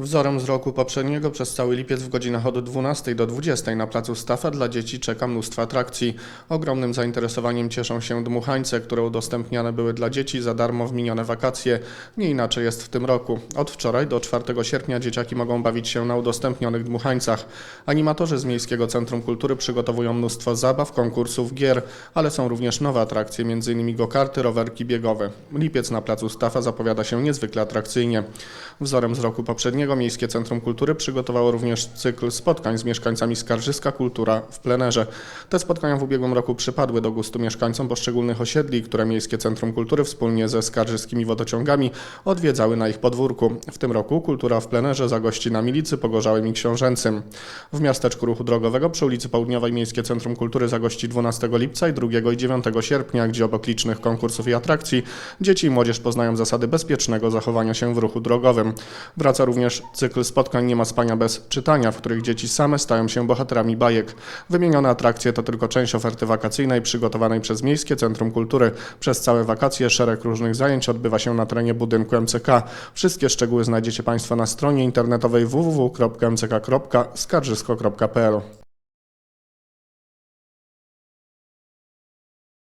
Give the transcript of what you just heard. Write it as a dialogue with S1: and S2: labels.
S1: Wzorem z roku poprzedniego przez cały lipiec w godzinach od 12 do 20 na placu Stafa dla dzieci czeka mnóstwo atrakcji. Ogromnym zainteresowaniem cieszą się dmuchańce, które udostępniane były dla dzieci za darmo w minione wakacje. Nie inaczej jest w tym roku. Od wczoraj do 4 sierpnia dzieciaki mogą bawić się na udostępnionych dmuchańcach. Animatorzy z Miejskiego Centrum Kultury przygotowują mnóstwo zabaw, konkursów, gier, ale są również nowe atrakcje, m.in. go-karty, rowerki biegowe. Lipiec na placu Stafa zapowiada się niezwykle atrakcyjnie. Wzorem z roku poprzedniego Miejskie Centrum Kultury przygotowało również cykl spotkań z mieszkańcami Skarżyska Kultura w plenerze. Te spotkania w ubiegłym roku przypadły do gustu mieszkańcom poszczególnych osiedli, które Miejskie Centrum Kultury wspólnie ze skarżyskimi wodociągami odwiedzały na ich podwórku. W tym roku kultura w plenerze zagości na Milicy, Pogorzałym i Książęcym. W miasteczku ruchu drogowego przy ulicy Południowej Miejskie Centrum Kultury zagości 12 lipca i 2 i 9 sierpnia, gdzie obok licznych konkursów i atrakcji dzieci i młodzież poznają zasady bezpiecznego zachowania się w ruchu drogowym. Wraca cykl spotkań Nie ma spania bez czytania, w których dzieci same stają się bohaterami bajek. Wymienione atrakcje to tylko część oferty wakacyjnej przygotowanej przez Miejskie Centrum Kultury. Przez całe wakacje szereg różnych zajęć odbywa się na terenie budynku MCK. Wszystkie szczegóły znajdziecie Państwo na stronie internetowej www.mck.skarżysko.pl.